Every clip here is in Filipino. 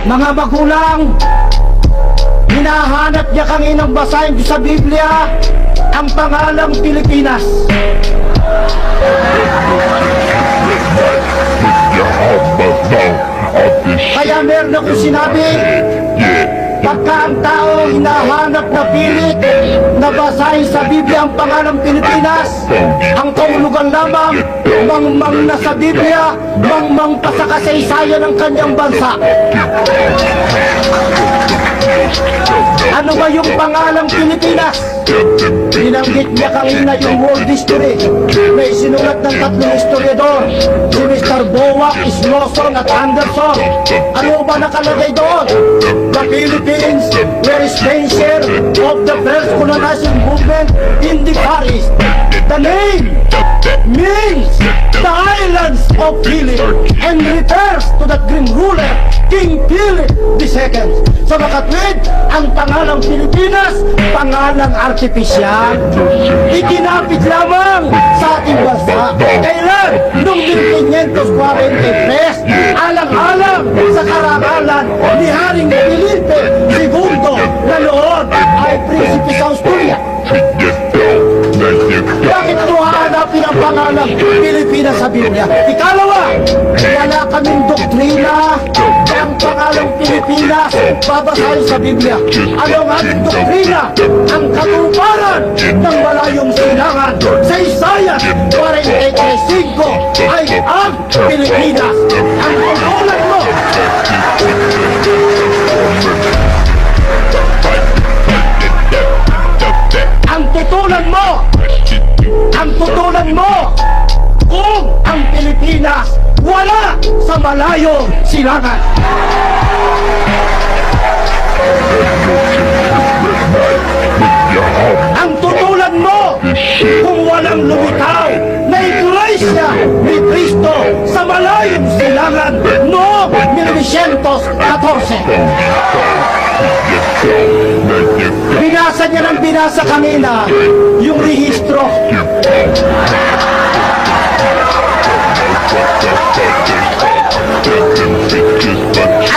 Mga magulang, hinahanap niya kaninang basahin sa Biblia ang pangalang Pilipinas. Kaya meron akong sinabi, pagka ang tao hinahanap na pilit na basahin sa Biblia ang pangalang Pilipinas, ang kaulugan lamang, mangmang na sa Biblia, mangmang pa sa kasaysayan ng kanyang bansa. Ano ba yung pangalang Pilipinas? Binanggit niya kanina yung world history na isinulat ng tatlong historiador, si Mr. Bowack, Slauson at Anderson. Ano ba nakalagay doon? Philippines sponsor of the first colonizing movement in the East. The name means the islands of Philip and refers to the green ruler, King Philip II. Sa makatwid, ang pangalang Pilipinas, pangalang artipisyal. Ikinapit lamang sa ating bansa. Kailan? Noong 1543, alang-alang sa karangalan Bakit mo hahanapin ang pangalang Pilipinas sa Biblia? Ikalawa, wala kaming doktrina na ang pangalang Pilipinas babasahin sa Biblia. Ano ang ating doktrina? Ang katuparan ng malayong silangan sa Isaiah 43.5 ay ang Pilipinas. Ang tutulan mo kung ang Pilipinas wala sa malayong silangan. Ang tutulan mo kung walang lumitaw na iglesia ni Cristo sa malayong silangan noong 1914. Binasa niya ng binasa kanina yung rehistro.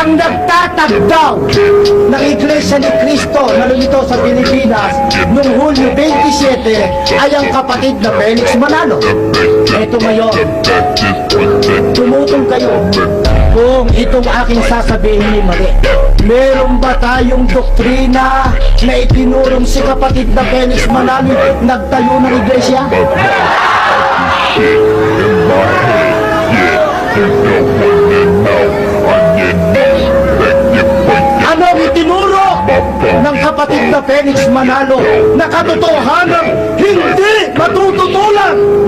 Ang nagtatag daw ng Iglesia ni Cristo na lumitaw sa Pilipinas noong Hulyo 27 ay ang kapatid na Felix Manalo. Ito ngayon, tumutong kayo kung itong aking sasabihin ni mali. Meron ba tayong doktrina na itinurong si kapatid na Felix Manalo nagtayo ng iglesia? Ano itinuro ng kapatid na Felix Manalo na katotohanan hindi matututulan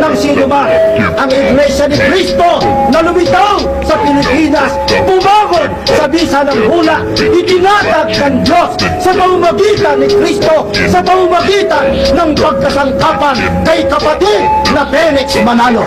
ng sino man. Ang Iglesia ni Cristo na lumitaw sa Pilipinas, bumangon sa bisa ng hula, itinatag ng Diyos sa pamamagitan ni Cristo, sa pamamagitan ng pagkasangkapan kay kapatid na Felix Manalo.